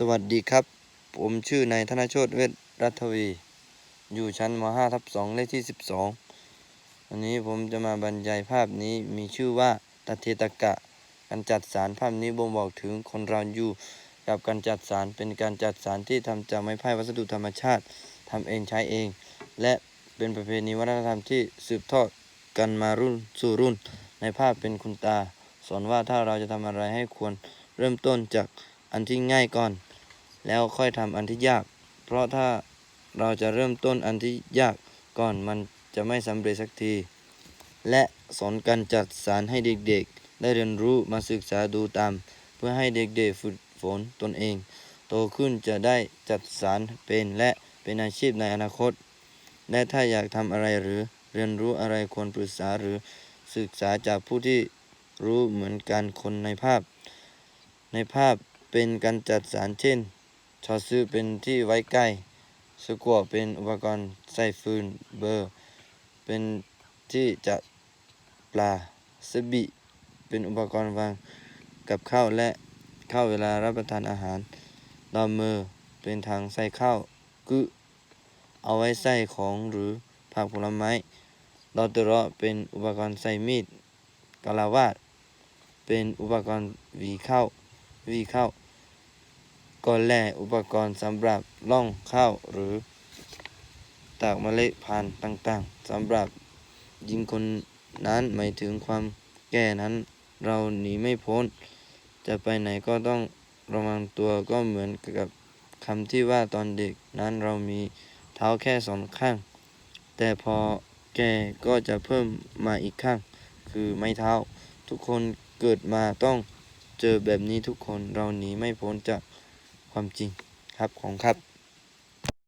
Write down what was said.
สวัสดีครับ ผมชื่อนายธนโชตเวชรัตวี อยู่ชั้นม .5 ทับ2เลขที่ 12 วันนี้ผมจะมาบรรยายภาพนี้มีชื่อว่าตเทตกะ การจัดสารภาพนี้บ่งบอกถึงคนเราอยู่กับการจัดสารเป็นการจัดสารที่ทำจากไม้ไผ่วัสดุธรรมชาติทำเองใช้เอง และเป็นประเพณีวัฒนธรรมที่สืบทอดกันมารุ่นสู่รุ่น ในภาพเป็นคุณตา สอนว่าถ้าเราจะทำอะไรให้ควรเริ่มต้นจากอันที่ง่ายก่อน แล้วค่อยทำอันที่ยาก เพราะถ้าเราจะเริ่มต้นอันที่ยากก่อนมันจะไม่สำเร็จสักที และสอนการจัดสารให้เด็กๆ ได้เรียนรู้มาศึกษาดูตาม เพื่อให้เด็กๆฝึกฝนตนเอง โตขึ้นจะได้จัดสารเป็นและเป็นอาชีพในอนาคต และถ้าอยากทำอะไรหรือเรียนรู้อะไรควรปรึกษาหรือศึกษาจากผู้ที่รู้เหมือนกันคนในภาพ ในภาพเป็นการจัดสารเช่น ชอซื้อเป็นที่ไว้ใกล้สกัวเป็นอุปกรณ์ใส่ฟืนเบอร์ เป็นที่จับปลาสบิ เป็นอุปกรณ์วางกับข้าวและข้าวเวลารับประทานอาหารดอมเมือเป็นทางใส่ข้าวกึเอาไว้ใส่ของหรือผักผลไม้ดอตเระเป็นอุปกรณ์ใส่มีดกะลาวาดเป็นอุปกรณ์วีข้าวหวีข้าว ก่อนแล่อุปกรณ์สำหรับล่องข้าวหรือตากเมล็ดพันธุ์ต่างๆสำหรับยิงคนนั้นหมายถึงความแก่นั้นเราหนีไม่พ้น จะไปไหนก็ต้องระวังตัวก็เหมือนกับคำที่ว่าตอนเด็กนั้นเรามีเท้าแค่สองข้าง แต่พอแก่ก็จะเพิ่มมาอีกข้าง คือไม้เท้า ทุกคนเกิดมาต้องเจอแบบนี้ทุกคนเราหนีไม่พ้นจาก ความจริงครับของครับ